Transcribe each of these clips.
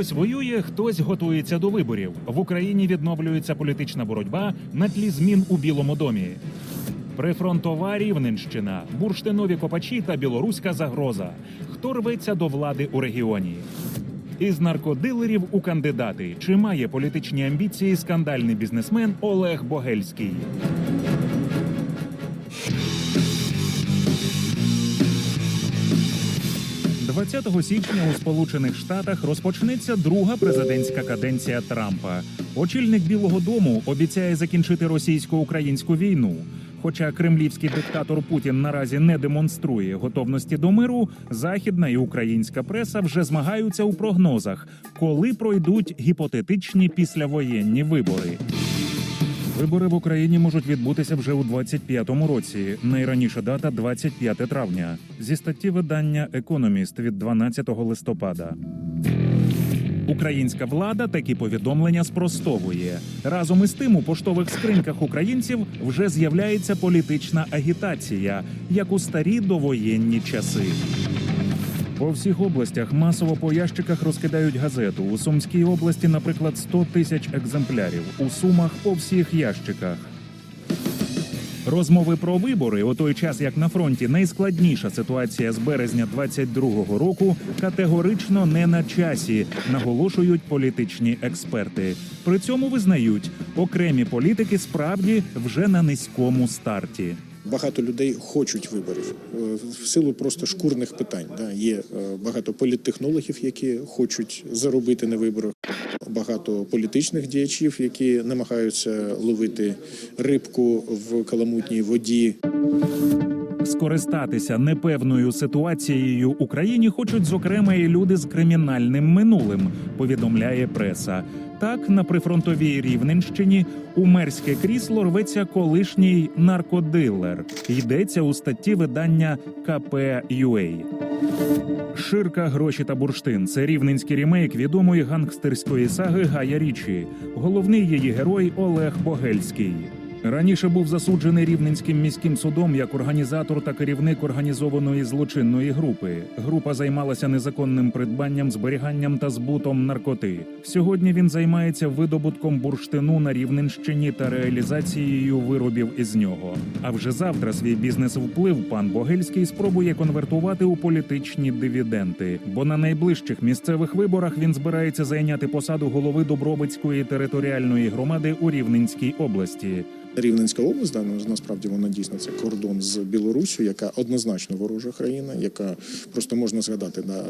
Хтось воює, хтось готується до виборів. В Україні відновлюється політична боротьба на тлі змін у Білому домі. Прифронтова Рівненщина, бурштинові копачі та білоруська загроза. Хто рветься до влади у регіоні? Із наркодилерів у кандидати чи має політичні амбіції скандальний бізнесмен Олег Богельський? – 20 січня у Сполучених Штатах розпочнеться друга президентська каденція Трампа. Очільник Білого Дому обіцяє закінчити російсько-українську війну. Хоча кремлівський диктатор Путін наразі не демонструє готовності до миру, західна і українська преса вже змагаються у прогнозах, коли пройдуть гіпотетичні післявоєнні вибори. Вибори в Україні можуть відбутися вже у 25-му році. Найраніша дата 25 травня. Зі статті видання Економіст від 12 листопада. Українська влада такі повідомлення спростовує. Разом із тим у поштових скриньках українців вже з'являється політична агітація, як у старі довоєнні часи. По всіх областях масово по ящиках розкидають газету. У Сумській області, наприклад, 100 тисяч екземплярів. У Сумах по всіх ящиках. Розмови про вибори у той час, як на фронті найскладніша ситуація з березня 22-го року, категорично не на часі, наголошують політичні експерти. При цьому визнають, окремі політики справді вже на низькому старті. Багато людей хочуть виборів е, в силу просто шкурних питань. Да. Є е, багато політтехнологів, які хочуть заробити на виборах. Багато політичних діячів, які намагаються ловити рибку в каламутній воді. Скористатися непевною ситуацією Україні хочуть зокрема і люди з кримінальним минулим. Повідомляє преса. Так, на прифронтовій Рівненщині у мерське крісло рветься колишній наркодилер. Йдеться у статті видання «КП.ЮА». Ширка, гроші та бурштин це рівненський рімейк відомої гангстерської саги Гая Річі. Головний її герой Олег Богельський. Раніше був засуджений рівненським міським судом як організатор та керівник організованої злочинної групи. Група займалася незаконним придбанням, зберіганням та збутом наркоти. Сьогодні він займається видобутком бурштину на Рівненщині та реалізацією виробів із нього. А вже завтра свій бізнес вплив пан Богельський спробує конвертувати у політичні дивіденти. Бо на найближчих місцевих виборах він збирається зайняти посаду голови Добробицької територіальної громади у Рівненській області. Рівненська область, да, ну, насправді вона дійсно це кордон з Білоруссю, яка однозначно ворожа країна, яка просто можна згадати на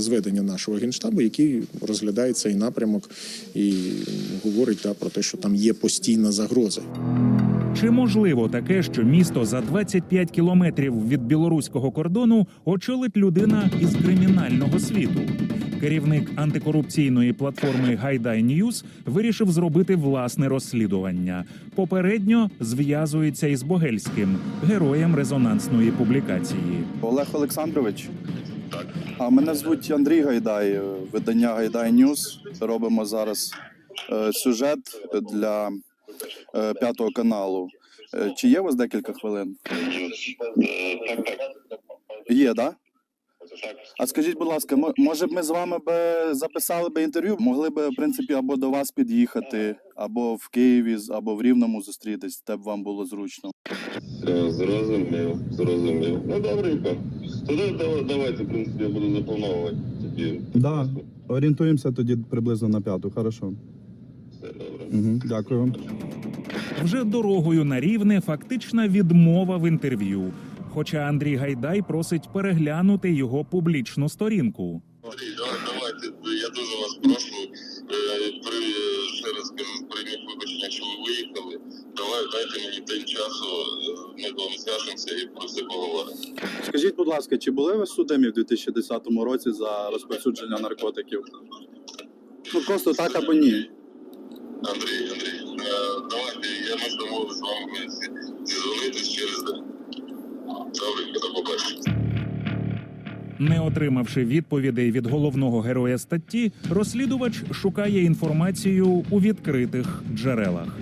зведення нашого генштабу, який розглядає цей напрямок і говорить да, про те, що там є постійна загроза. Чи можливо таке, що місто за 25 кілометрів від білоруського кордону очолить людина із кримінального світу? Керівник антикорупційної платформи Гайдай Ньюз вирішив зробити власне розслідування. Попередньо зв'язується із Богельським, героєм резонансної публікації. Олег Олександрович. Так. А мене звуть Андрій Гайдай, е, видання Гайдай Ньюз. Робимо зараз е, сюжет для е, п'ятого каналу. Е, чи є у вас декілька хвилин? Так, так. Є, так? А скажіть, будь ласка, мо- може б ми з вами би записали би інтерв'ю? Могли б, в принципі, або до вас під'їхати, або в Києві, з- або в Рівному зустрітись, де б вам було зручно. Зрозумів, зрозумів. Ну, добренько. Тоді давайте, в принципі, я буду заплановувати тоді. Да. Орієнтуємося тоді приблизно на п'яту, хорошо. Все добре. Угу, дякую. Вже дорогою на рівне фактична відмова в інтерв'ю. Хоча Андрій Гайдай просить переглянути його публічну сторінку. Андрій, давай, давайте, я дуже вас прошу, е, при, ще раз кажу, прийміть вибачення, що ви виїхали. Давай, дайте мені день часу, е, ми з вами зв'яжемося і про все поговоримо. Скажіть, будь ласка, чи були ви судимі в 2010 році за розповсюдження наркотиків? Ну просто так або ні. Андрій, Андрій, е, давайте, я ми ж з вами зізвонитись через день. Не отримавши відповідей від головного героя статті, розслідувач шукає інформацію у відкритих джерелах.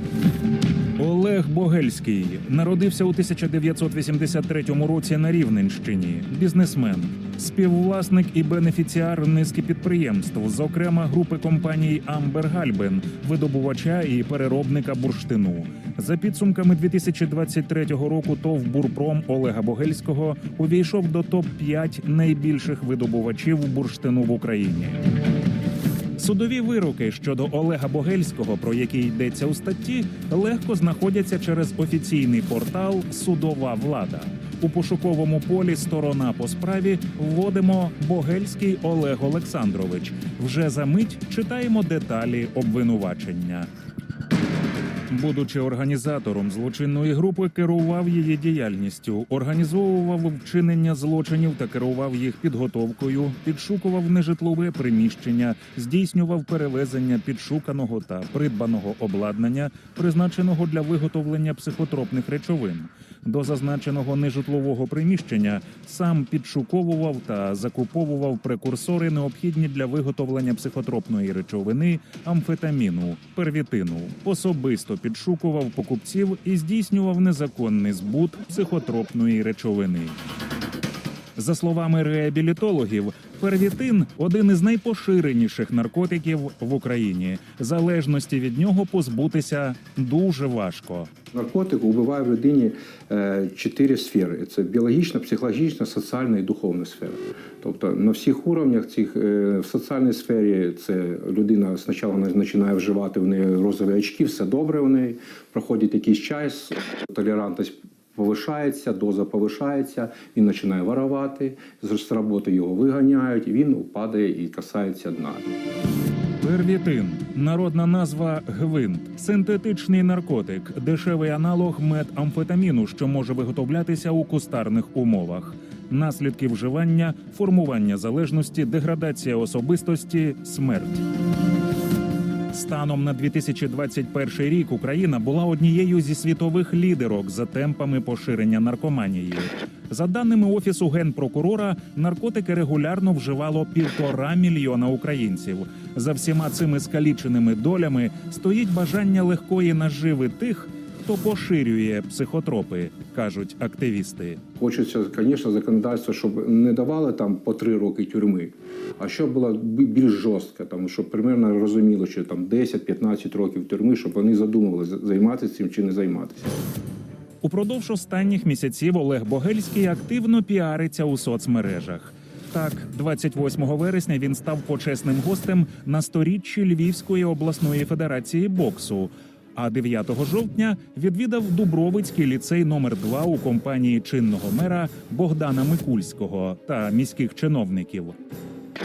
Олег Богельський народився у 1983 році на Рівненщині. Бізнесмен. співвласник і бенефіціар низки підприємств, зокрема групи компаній Амбер Гальбен, видобувача і переробника бурштину. За підсумками 2023 року, ТОВ Бурпром Олега Богельського увійшов до топ 5 найбільших видобувачів бурштину в Україні. Судові вироки щодо Олега Богельського, про які йдеться у статті, легко знаходяться через офіційний портал Судова влада. У пошуковому полі Сторона по справі вводимо Богельський Олег Олександрович. Вже за мить читаємо деталі обвинувачення. Будучи організатором злочинної групи, керував її діяльністю, організовував вчинення злочинів та керував їх підготовкою, підшукував нежитлове приміщення, здійснював перевезення підшуканого та придбаного обладнання, призначеного для виготовлення психотропних речовин. До зазначеного нежитлового приміщення сам підшуковував та закуповував прекурсори, необхідні для виготовлення психотропної речовини, амфетаміну, первітину. Особисто підшукував покупців і здійснював незаконний збут психотропної речовини. За словами реабілітологів, первітин один із найпоширеніших наркотиків в Україні. Залежності від нього позбутися дуже важко. Наркотик убиває в людині е, чотири сфери: це біологічна, психологічна, соціальна і духовна сфера. Тобто на всіх уровнях цих е, в соціальній сфері це людина спочатку починає вживати в неї розові очки, все добре в неї. Проходить якийсь час, толерантність повишається, доза повишається, він починає воровати, з роботи його виганяють, він падає і касається дна. Первітин народна назва гвинт, синтетичний наркотик, дешевий аналог метамфетаміну, що може виготовлятися у кустарних умовах. Наслідки вживання, формування залежності, деградація особистості, смерть. Станом на 2021 рік Україна була однією зі світових лідерок за темпами поширення наркоманії. За даними офісу генпрокурора, наркотики регулярно вживало півтора мільйона українців. За всіма цими скаліченими долями стоїть бажання легкої наживи тих, хто поширює психотропи, кажуть активісти. Хочеться, звісно, законодавство, щоб не давали там по три роки тюрми, а щоб було більш жорстко, там, щоб примерно розуміло, що там 10-15 років тюрми, щоб вони задумували, займатися цим чи не займатися. Упродовж останніх місяців Олег Богельський активно піариться у соцмережах. Так, 28 вересня він став почесним гостем на сторіччі Львівської обласної федерації боксу. А 9 жовтня відвідав Дубровицький ліцей номер 2 у компанії чинного мера Богдана Микульського та міських чиновників.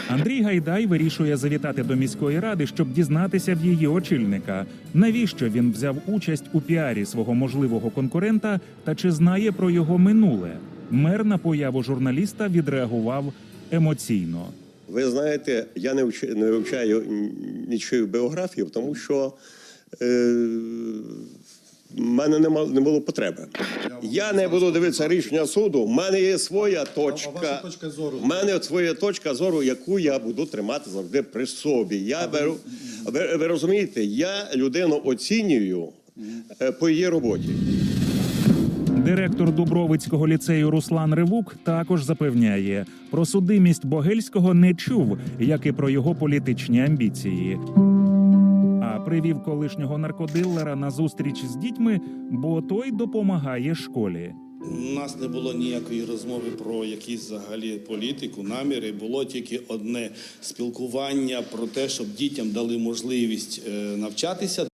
Андрій Гайдай вирішує завітати до міської ради, щоб дізнатися в її очільника, навіщо він взяв участь у піарі свого можливого конкурента та чи знає про його минуле. Мер на появу журналіста відреагував емоційно. Ви знаєте, я не вивчаю м, нічию біографію, тому що в мене нема, не було потреби. Я не буду дивитися рішення суду. У мене є своя точка. зору? У мене своя точка зору, яку я буду тримати завжди при собі. Я беру. Ви, ви розумієте, я людину оцінюю е, по її роботі. Директор Дубровицького ліцею Руслан Ривук також запевняє, про судимість Богельського не чув, як і про його політичні амбіції. Привів колишнього наркодилера на зустріч з дітьми, бо той допомагає школі. У нас не було ніякої розмови про якісь взагалі політику, наміри. Було тільки одне спілкування про те, щоб дітям дали можливість е, навчатися.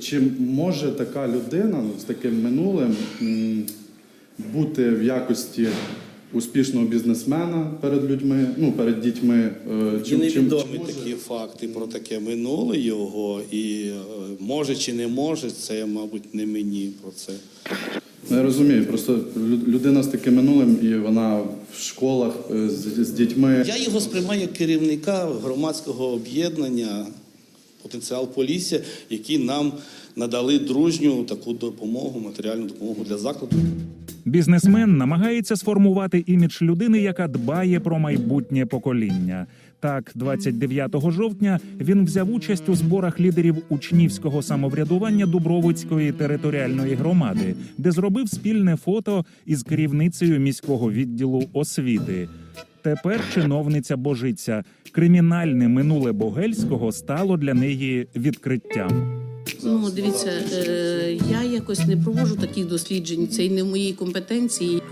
Чи може така людина ну, з таким минулим бути в якості успішного бізнесмена перед людьми, ну перед дітьми? е, чи- невідомі такі факти про таке минуле його, і е, може чи не може, це, мабуть, не мені про це. Ну, Я розумію, просто лю- людина з таким минулим, і вона в школах е, з, з дітьми. Я його сприймаю як керівника громадського об'єднання потенціал Полісся, які нам надали дружню таку допомогу, матеріальну допомогу для закладу. Бізнесмен намагається сформувати імідж людини, яка дбає про майбутнє покоління. Так, 29 жовтня він взяв участь у зборах лідерів учнівського самоврядування Дубровицької територіальної громади, де зробив спільне фото із керівницею міського відділу освіти. Тепер чиновниця божиться. Кримінальне минуле Богельського стало для неї відкриттям. Ну, дивіться, е, я якось не проводжу таких досліджень, це й не в моїй компетенції.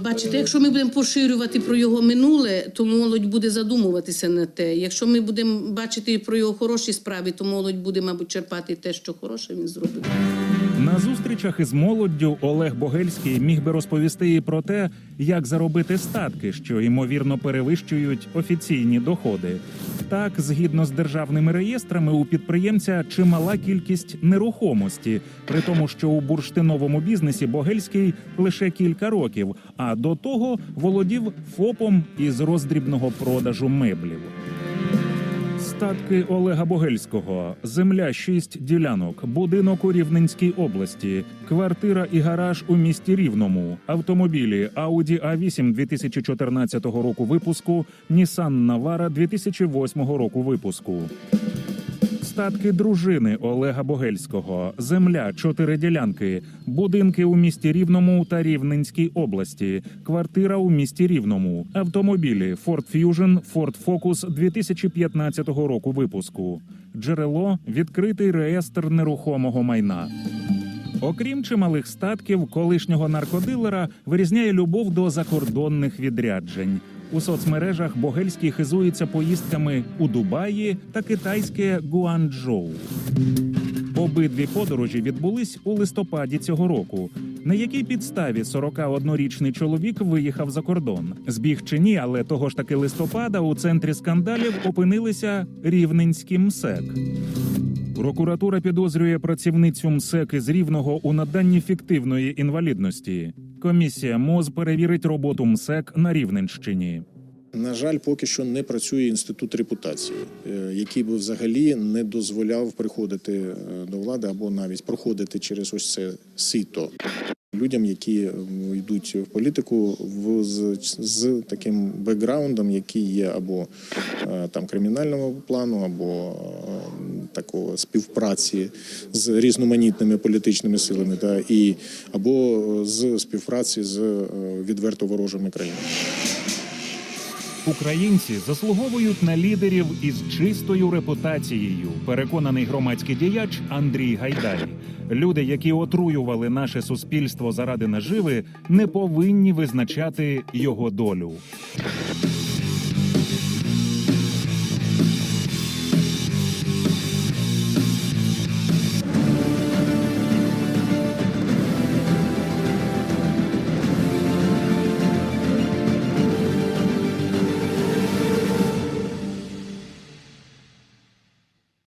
Бачите, якщо ми будемо поширювати про його минуле, то молодь буде задумуватися на те. Якщо ми будемо бачити про його хороші справи, то молодь буде, мабуть, черпати те, що хороше він зробив. На зустрічах із молоддю Олег Богельський міг би розповісти і про те, як заробити статки, що ймовірно перевищують офіційні доходи. Так, згідно з державними реєстрами, у підприємця чимала кількість нерухомості, при тому, що у бурштиновому бізнесі Богельський лише кілька років, а до того володів ФОПом із роздрібного продажу меблів. Статки Олега Богельського, земля 6 ділянок, будинок у Рівненській області, квартира і гараж у місті Рівному, автомобілі Audi A8 2014 року випуску, Nissan Navara 2008 року випуску. Статки дружини Олега Богельського, земля, чотири ділянки, будинки у місті Рівному та Рівненській області, квартира у місті Рівному, автомобілі Ford Fusion, Ford Focus 2015 року випуску. Джерело відкритий реєстр нерухомого майна. Окрім чималих статків, колишнього наркодилера вирізняє любов до закордонних відряджень. У соцмережах Богельський хизується поїздками у Дубаї та китайське Гуанчжоу. Обидві подорожі відбулись у листопаді цього року. На якій підставі 41-річний чоловік виїхав за кордон? Збіг чи ні, але того ж таки листопада у центрі скандалів опинилися рівненські МСЕК. Прокуратура підозрює працівницю МСЕК із Рівного у наданні фіктивної інвалідності. Комісія МОЗ перевірить роботу МСЕК на Рівненщині. На жаль, поки що не працює інститут репутації, е, який би взагалі не дозволяв приходити е, до влади або навіть проходити через ось це сито. Людям, які йдуть в політику, в з, з таким бекграундом, який є або е, там кримінального плану, або такого співпраці з різноманітними політичними силами, та і або з співпраці з е, відверто ворожими країнами. Українці заслуговують на лідерів із чистою репутацією. Переконаний громадський діяч Андрій Гайдай. Люди, які отруювали наше суспільство заради наживи, не повинні визначати його долю.